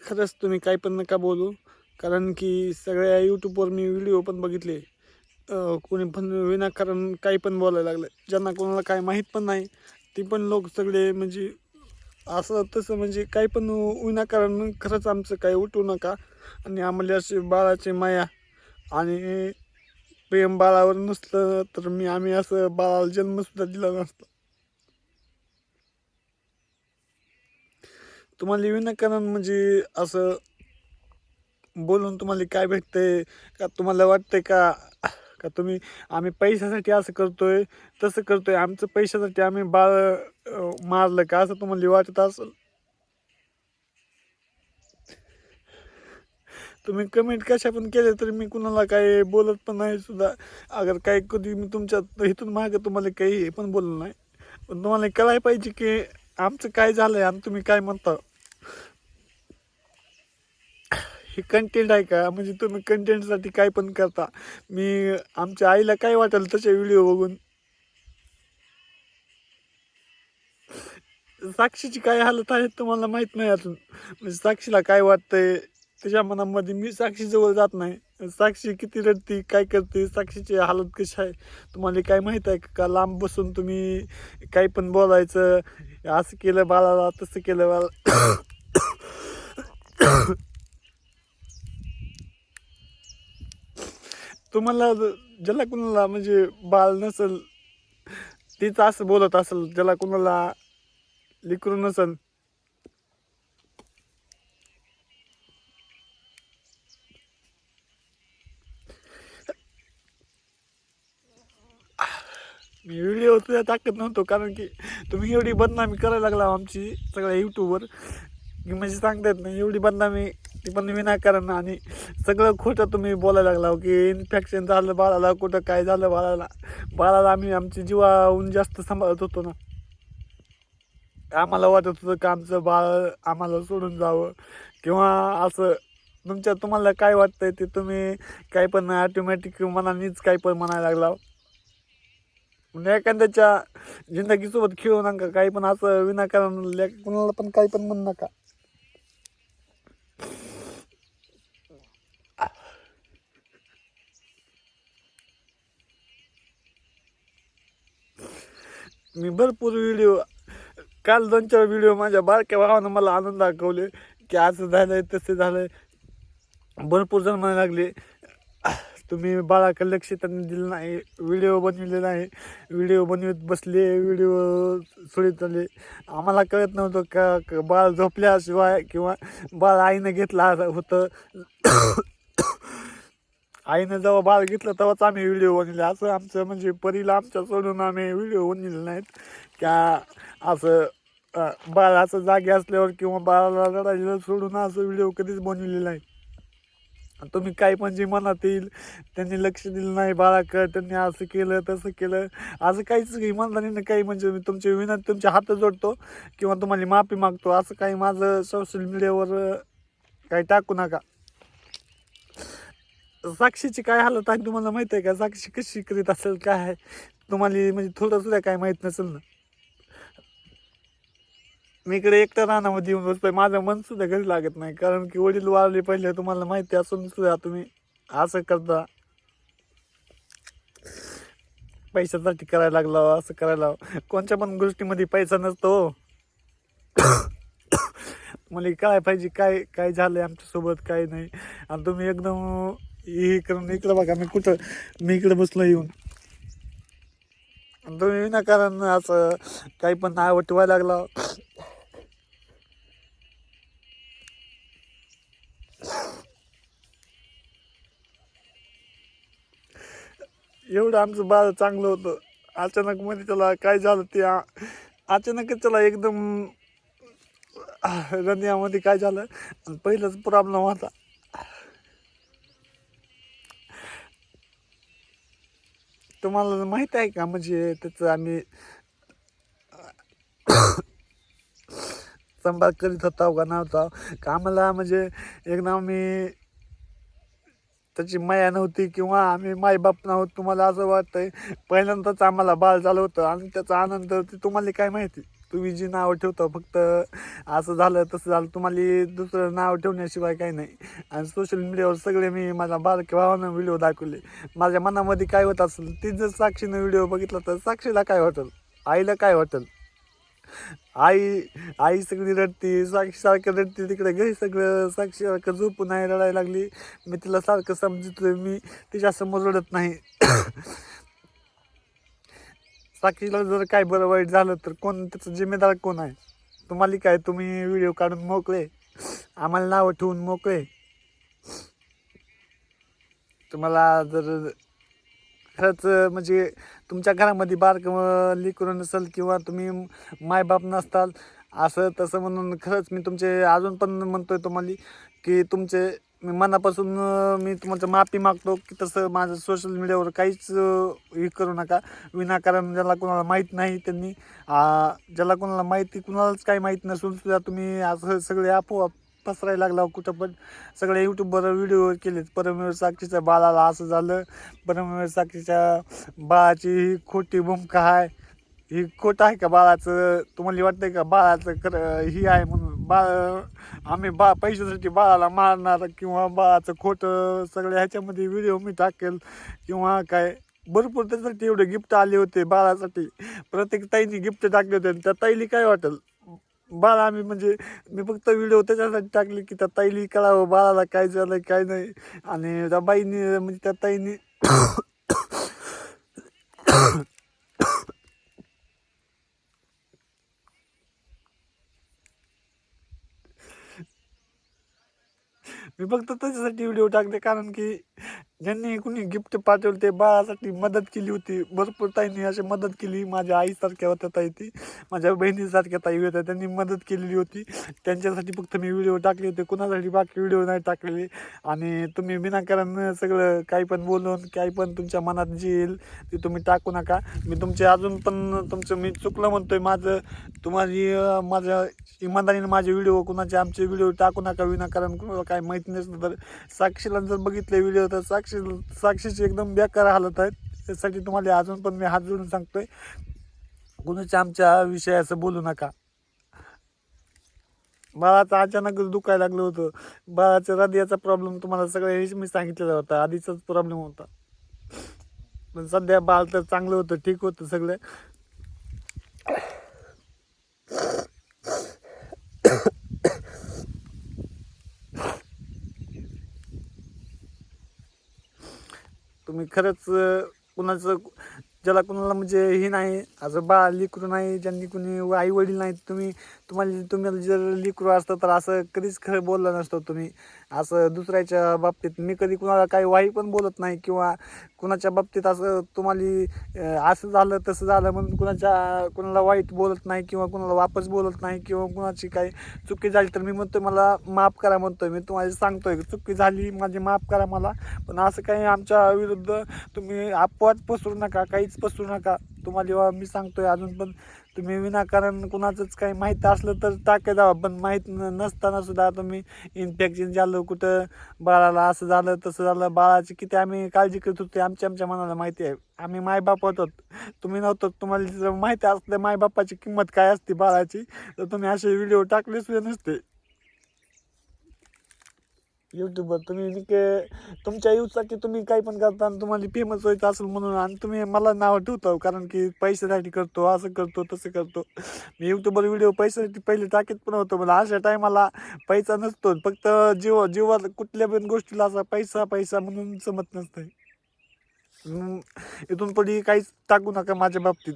खरंच तुम्ही काही पण नका बोलू. कारण की सगळ्या यूट्यूबवर मी व्हिडिओ पण बघितले. कोणी पण विनाकारण काही पण बोलायला लागलं. ज्यांना कोणाला काय माहीत पण नाही ती पण लोक सगळे म्हणजे असं तसं म्हणजे काही पण विनाकारण खरंच आमचं काही उठू नका. आणि आम्हाला असे बाळाची माया आणि प्रेम बाळावर नसलं तर मी आम्ही असं बाळाला जन्मसुद्धा दिला नसतो. तुम्हाला विनाकारण म्हणजे असं बोलून तुम्हाला काय भेटतंय का तुम्हाला वाटतंय का का तुम्ही आम्ही पैशासाठी असं करतोय तसं करतोय आमचं पैशासाठी आम्ही बाळ मारलं का असं तुम्हाला वाटत असेल? तुम्ही कमेंट कशा पण केले तरी मी कुणाला काही बोलत पण नाही सुद्धा. अगर काही कधी मी तुमच्या इथून मागं तुम्हाला काही हे पण बोललो नाही. पण तुम्हाला कळायला पाहिजे की आमचं काय झालंय आणि तुम्ही काय म्हणता. हे कंटेंट आहे का? म्हणजे तुम्ही कंटेंटसाठी काय पण करता. मी आमच्या आईला काय वाटेल तसे व्हिडिओ बघून. साक्षीची काय हालत आहे तुम्हाला माहीत नाही अजून. म्हणजे साक्षीला काय वाटतंय? त्याच्या मनामध्ये मी साक्षीजवळ जात नाही. साक्षी किती रडती काय करते साक्षीची हालत कशी आहे? तुम्हाला काय माहीत आहे का? लांब बसून तुम्ही काही पण बोलायचं? असं केलं बाळाला तसं केलं बाळा तुम्हाला ज्याला कुणाला म्हणजे बाळ नसल तीच असं बोलत असेल ज्याला कुणाला लिकरू नसल. मी व्हिडिओ तुझ्या टाकत नव्हतो कारण की तुम्ही एवढी बदनामी करायला लागला आमची सगळ्या यूट्यूबवर की म्हणजे सांगता येत नाही एवढी बदनामी ते पण विनाकारण आणि सगळं खोटं तुम्ही बोलायला लागला की इन्फेक्शन झालं बाळाला कुठं काय झालं बाळाला. बाळाला आम्ही आमची जीवाहून जास्त सांभाळत होतो ना. आम्हाला वाटत होतं की आमचं बाळ आम्हाला सोडून जावं. किंवा असं तुमच्या तुम्हाला काय वाटतंय ते तुम्ही काही पण ऑटोमॅटिक मनानेच काही पण म्हणायला लागला म्हणजे एखाद्याच्या जिंदगीसोबत खेळू नका काही पण असं विनाकारण ले- कुणाला पण काही पण म्हणू नका. मी भरपूर व्हिडिओ काल दोन चार व्हिडिओ माझ्या बारक्या भावानं मला आनंद दाखवले की असं झालंय तसं झालंय. भरपूर जण म्हणायला लागले तुम्ही बाळाकडे लक्ष त्यांनी दिलं नाही व्हिडिओ बनविले नाही व्हिडिओ बनवित बसले व्हिडिओ सोडित चालले. आम्हाला कळत नव्हतं का बाळ झोपल्याशिवाय किंवा बाळ आईनं घेतला होतं. आईनं जेव्हा बाळ घेतलं तेव्हाच आम्ही व्हिडिओ बनवले. असं आमचं म्हणजे परीला आमच्या सोडून आम्ही व्हिडिओ बनलेले नाहीत. का असं बाळाचं जागे असल्यावर किंवा बाळाला रडायला सोडून असं व्हिडिओ कधीच बनवलेला नाही तुम्ही काय पण जे मनात येईल त्यांनी लक्ष दिलं नाही बाळाकडं त्यांनी असं केलं तसं केलं. असं काहीच इमानदारीनं काही म्हणजे मी तुमची विनंती तुमचे हात जोडतो किंवा तुम्हाला माफी मागतो. असं काही माझं सोशल मीडियावर काही टाकू नका. साक्षीची काय हालत आहे तुम्हाला माहिती आहे का? साक्षी कशी करीत असेल काय आहे? तुम्हाला म्हणजे थोडं सुद्धा काय माहीत नसेल ना. मी इकडे एकटा रानामध्ये येऊन बसतोय माझं मन सुद्धा घरी लागत नाही. कारण की वडील वारले पहिले तुम्हाला माहिती असून सुद्धा तुम्ही असं करता. पैशासाठी करायला लागला असं करायला कोणत्या पण गोष्टीमध्ये पैसा नसतो हो. मला काय पाहिजे काय काय झालंय आमच्यासोबत काय नाही. आणि तुम्ही एकदम हे इकडं बघा मी कुठं मी इकडं बसलो येऊन. तुम्ही विनाकारण असं काही पण नाव ठेवायला लागला. एवढं आमचं बाळ चांगलं होतं. अचानक मध्ये त्याला काय झालं ते अचानकच त्याला एकदम रनियामध्ये काय झालं? आणि पहिलाच प्रॉब्लेम होता. तुम्हाला माहीत आहे का? म्हणजे त्याचं आम्ही संभाळ करीत होता का नव्हता. का आम्हाला म्हणजे एकदम मी त्याची माया नव्हती किंवा आम्ही मायबाप नव्हत तुम्हाला असं वाटतंय. पहिल्यांदाच आम्हाला बाळ झालं होतं आणि त्याचा आनंद ते तुम्हाला काय माहिती? तुम्ही जी नावं ठेवता फक्त असं झालं तसं झालं तुम्हाला दुसरं नाव ठेवण्याशिवाय काही नाही. आणि सोशल मीडियावर सगळे मी माझ्या बारक्या भावानं व्हिडिओ दाखवले. माझ्या मनामध्ये काय होत असेल ती जर साक्षीनं व्हिडिओ बघितला तर साक्षीला काय वाटेल? आईला काय वाटेल? आई आई सगळी रडती साक्षी सारखं रडते तिकडे घरी सगळं साक्षी सारखं झोपून आहे रडायला लागली. मी तिला सारखं समजतोय मी तिच्यासमोर रडत नाही. साक्षीला जर काय बरं वाईट झालं तर कोण त्याचं जिम्मेदार कोण आहे? तुम्हाला काय तुम्ही व्हिडिओ काढून मोकळे? आम्हाला नावं ठेवून मोकळे? तुम्हाला जर खरंच म्हणजे तुमच्या घरामध्ये बारकं लिकरून नसेल किंवा तुम्ही मायबाप नसताल असं तसं म्हणून खरंच मी तुमचे अजून पण म्हणतोय तुम्हाला की तुमचे मी मनापासून मी तुमचं माफी मागतो की तसं माझं सोशल मीडियावर काहीच हे करू नका. विनाकारण ज्याला कोणाला माहीत नाही त्यांनी ज्याला कोणाला माहिती कुणालाच काही माहीत नसून सुद्धा तुम्ही असं सगळे आपोआप पसरायला लागला हो कुठं पण. सगळे यूट्यूबवर व्हिडिओ केलेत. परमवीर साक्षीच्या बाळाला असं झालं. परमवीर साक्षीच्या बाळाची ही खोटी भूमिका आहे ही खोट आहे का बाळाचं? तुम्हाला वाटतंय का बाळाचं कर ही आहे म्हणून? बाळ आम्ही बा पैशासाठी बाळाला मारणार किंवा बाळाचं खोटं सगळ्या ह्याच्यामध्ये व्हिडिओ मी टाकेल किंवा काय. भरपूर त्याच्यासाठी एवढे गिफ्ट आले होते बाळासाठी. प्रत्येक ताईने गिफ्ट टाकले होते. आणि त्या ताईली काय वाटेल? बाळ आम्ही म्हणजे मी फक्त व्हिडिओ त्याच्यासाठी टाकले की त्या ताईली कळावं बाळाला काय झालं काय नाही. आणि त्या बाईने म्हणजे त्या ताईने मी फक्त त्याच्यासाठी व्हिडिओ टाकते कारण की ज्यांनी कुणी गिफ्ट पाठवलं ते बाळासाठी मदत केली होती. भरपूर ताईंनी अशी मदत केली. माझ्या आईसारख्या होत्या ताई ती. माझ्या बहिणीसारख्या ताई होत्या. त्यांनी मदत केलेली होती. त्यांच्यासाठी फक्त मी व्हिडिओ टाकले होते. कुणासाठी बाकी व्हिडिओ नाही टाकलेले. आणि तुम्ही विनाकारण सगळं काही पण बोलून काही पण तुमच्या मनात जे येईल ते तुम्ही टाकू नका. मी तुमचे अजून पण तुमचं मी चुकलं म्हणतोय माझं. तुम्हाला माझ्या इमानदारीने माझे व्हिडिओ कुणाचे आमचे व्हिडिओ टाकू नका. विनाकारण कुणाला काय माहिती नसलं तर. साक्षीला जर बघितले व्हिडिओ तर साक्षी साक्षी साक्षीची एकदम बेकार हालत आहेत. त्यासाठी तुम्हाला अजून पण मी हात जोडून सांगतोय. कुणाच्या आमच्या विषयी असं बोलू नका. बाळाचं अचानकच दुखायला लागलं होतं. बाळाच्या हृदयाचा प्रॉब्लेम तुम्हाला सगळ्या हेच मी सांगितलेला होता. आधीचाच प्रॉब्लेम होता. पण सध्या बाळ तर चांगलं होतं ठीक होतं सगळं. तुम्ही खरंच अं, कुणाचं ज्याला कुणाला म्हणजे हे नाही असं बाळ लिकरू नाही ज्यांनी कुणी आई वडील नाहीत तुम्ही तुम्हाला तुम्हाला जर लेकरू असतं तर असं कधीच खरं बोललं नसतं तुम्ही. असं दुसऱ्याच्या बाबतीत मी कधी कुणाला काही वाई पण बोलत नाही किंवा कुणाच्या बाबतीत असं तुम्हाला असं झालं तसं झालं म्हणून कुणाच्या कुणाला वाईट बोलत नाही किंवा कुणाला वापस बोलत नाही किंवा कुणाची काही चुकी झाली तर मी म्हणतो मला माफ करा म्हणतो मी तुम्हाला सांगतोय की चुकी झाली माझी माफ करा मला. पण असं काही आमच्या विरुद्ध तुम्ही अपवाद पसरू नका. काही काहीच पसरू नका. तुम्हाला मी सांगतोय अजून पण तुम्ही विनाकारण कुणाचंच काही माहीत असलं तर टाकत जावा पण माहीत नसताना सुद्धा तुम्ही इन्फेक्शन झालं कुठं बाळाला असं झालं तसं झालं बाळाची किती आम्ही काळजी करत होतो आमच्या आमच्या मनाला माहिती आहे. आम्ही मायबाप होतो. तुम्ही नव्हतो तुम्हाला माहिती असलं मायबापाची किंमत काय असते बाळाची? तर तुम्ही असे व्हिडिओ टाकले सुद्धा नसते. युट्यूबवर तुम्ही के तुमच्या यूजसाठी तुम्ही काही पण करता आणि तुम्हाला फेमस व्हायचं असेल म्हणून आणि तुम्ही मला नाव ठेवतो हो, कारण की पैशासाठी करतो असं करतो तसं करतो. मी यूट्यूबवर व्हिडिओ पैशासाठी पहिले टाकीत पण होतो मला अशा टायमाला पैसा नसतो. फक्त जीव जीवात कुठल्या पण गोष्टीला असा पैसा पैसा म्हणून समत नसतंय. इथून पुढे काहीच टाकू नका माझ्या बाबतीत.